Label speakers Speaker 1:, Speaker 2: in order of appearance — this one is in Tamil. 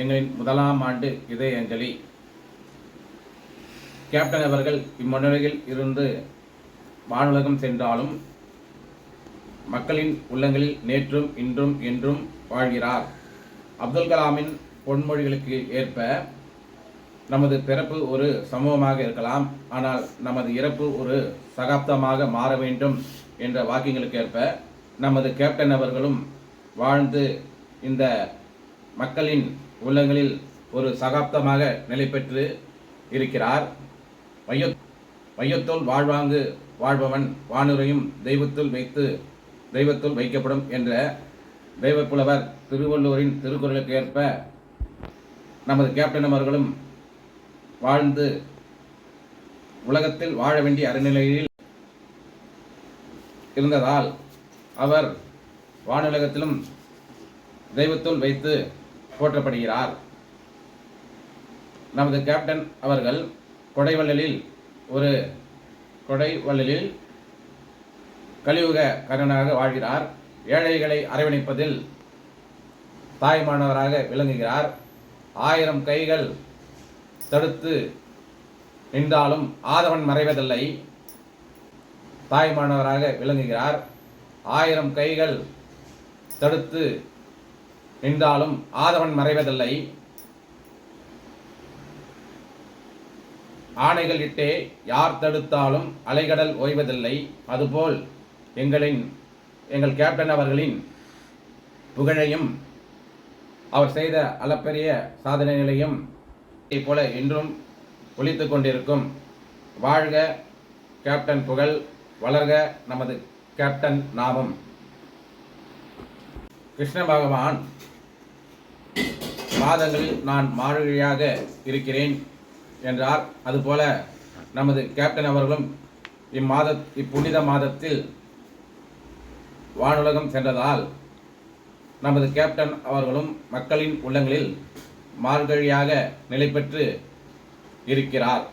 Speaker 1: எங்களின் முதலாம் ஆண்டு இதயஞ்சலி. கேப்டன் அவர்கள் இம்மண்ணுலகில் இருந்து வானுலகம் சென்றாலும் மக்களின் உள்ளங்களில் நேற்றும் இன்றும் என்றும் வாழ்கிறார். அப்துல் கலாமின் பொன்மொழிகளுக்கு ஏற்ப நமது பிறப்பு ஒரு சமூகமாக இருக்கலாம். ஆனால் நமது இறப்பு ஒரு சகாப்தமாக மாற வேண்டும் என்ற வாக்கியங்களுக்கு ஏற்ப நமது கேப்டன் அவர்களும் வாழ்ந்து இந்த மக்களின் உள்ளங்களில் ஒரு சகாப்தமாக நிலை பெற்று இருக்கிறார். வைய வையத்துள் வாழ்வாங்கு வாழ்பவன் வானுரையும் தெய்வத்துள் வைத்து தெய்வத்துள் வைக்கப்படும் என்ற தெய்வப்புலவர் திருவள்ளுவரின் திருக்குறளுக்கு ஏற்ப நமது கேப்டன் அவர்களும் வாழ்ந்து உலகத்தில் வாழ வேண்டிய அறநிலையில் இருந்ததால் அவர் வானுலகத்திலும் தெய்வத்துள் வைத்து போற்றப்படுகிறார். நமது கேப்டன் அவர்கள் கொடைவள்ளலில் ஒரு கொடைவள்ளலில் கலியுக கருணாக வாழ்கிறார். ஏழைகளை அரவணைப்பதில் தாய்மானவராக விளங்குகிறார். ஆயிரம் கைகள் தடுத்து நின்றாலும் ஆதவன் மறைவதில்லை. தாய்மானவராக விளங்குகிறார். ஆயிரம் கைகள் தடுத்து நின்றாலும் ஆதவன் மறைவதில்லை. ஆணைகள் இட்டே யார் தடுத்தாலும் அலைகடல் ஓய்வதில்லை. அதுபோல் எங்களின் எங்கள் கேப்டன் அவர்களின் புகழையும் அவர் செய்த அளப்பரிய சாதனைகளையும் போல இன்றும் ஒழித்து கொண்டிருக்கும். வாழ்க கேப்டன் புகழ் வளர்க நமது கேப்டன் நாமம். கிருஷ்ண பகவான் மாதங்களில் நான் மார்கழியாக இருக்கிறேன் என்றார். அதுபோல நமது கேப்டன் அவர்களும் இம்மாத இப்புனித மாதத்தில் வானுலகம் சென்றதால் நமது கேப்டன் அவர்களும் மக்களின் உள்ளங்களில் மார்கழியாக நிலை பெற்று இருக்கிறார்.